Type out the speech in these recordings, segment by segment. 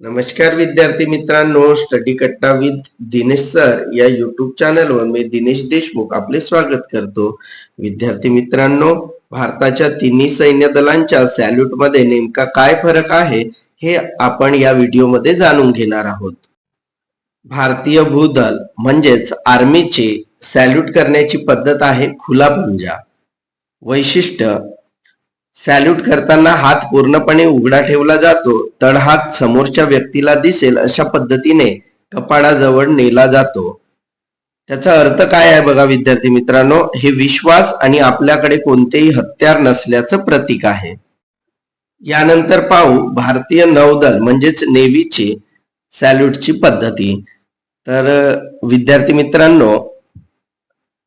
नमस्कार विद्यार्थी मित्रांनो study Katta with Dinesh sir या युट्यूब चॅनलवर मी दिनेश देशमुख आपले स्वागत करतो. विद्यार्थी मित्रांनो भारताच्या तिन्ही सैन्य दलांच्या सॅल्यूटमध्ये नेमका काय फरक आहे हे आपण या व्हिडिओमध्ये जाणून घेणार आहोत. भारतीय भूदल म्हणजेच आर्मीचे सॅल्यूट करण्याची पद्धत आहे खुला पंजा. वैशिष्ट्य सॅल्यूट करताना हात पूर्णपणे उघडा ठेवला जातो. तळहात समोरच्या व्यक्तीला दिसेल अशा पद्धतीने कपाळाजवळ नेला जातो. त्याचा अर्थ काय आहे बघा विद्यार्थी मित्रांनो? हे विश्वास आणि आपल्याकडे कोणतेही हत्यार नसल्याचं प्रतीक आहे. यानंतर पाहू भारतीय नौदल म्हणजेच नेव्हीची सॅल्यूटची पद्धती. तर विद्यार्थी मित्रांनो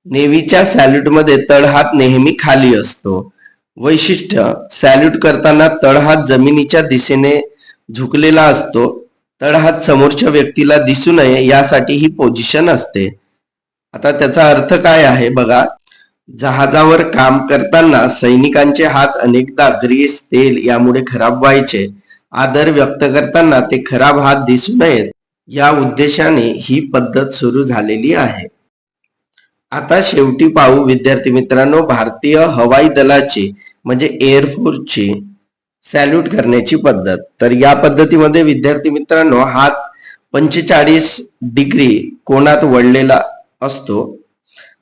नेव्हीच्या सॅल्यूटमध्ये तळहात नेहमी खाली असतो. वैशिष्ट्य सॅल्यूट करताना तळहात जमिनीच्या दिशेने झुकलेला असतो. तळहात समोरच्या व्यक्तीला दिसू नये यासाठी ही पोझिशन असते. आता त्याचा अर्थ काय आहे बघा. जहाजावर काम करताना सैनिकांचे हात अनेकदा ग्रीस तेल यामुळे खराब व्हायचे. आदर व्यक्त करताना ते खराब हात दिसू नयेत. या उद्देशाने ही पद्धत सुरू झालेली आहे. आता शेवटी पाहू विद्यार्थी मित्रांनो भारतीय हवाई दलाची म्हणजे एअरफोर्सची सॅल्यूट करण्याची पद्धत. तर या पद्धतीमध्ये विद्यार्थी मित्रांनो हात पंचेचाळीस डिग्री कोणात वळलेला असतो?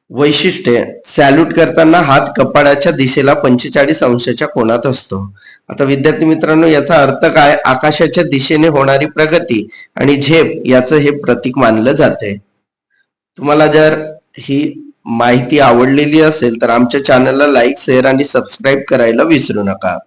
वैशिष्ट्य. सॅल्यूट करताना हात कपाळाच्या दिशेला पंचेचाळीस अंशाच्या कोणात असतो. आता विद्यार्थी मित्रांनो याचा अर्थ काय? आकाशाच्या दिशेने होणारी प्रगती आणि झेप याचं हे प्रतीक मानलं जाते तुम्हाला जर ही माहिती आवडलेली असेल तर आमच्या चॅनलला लाईक शेअर आणि सबस्क्राईब करायला विसरू नका.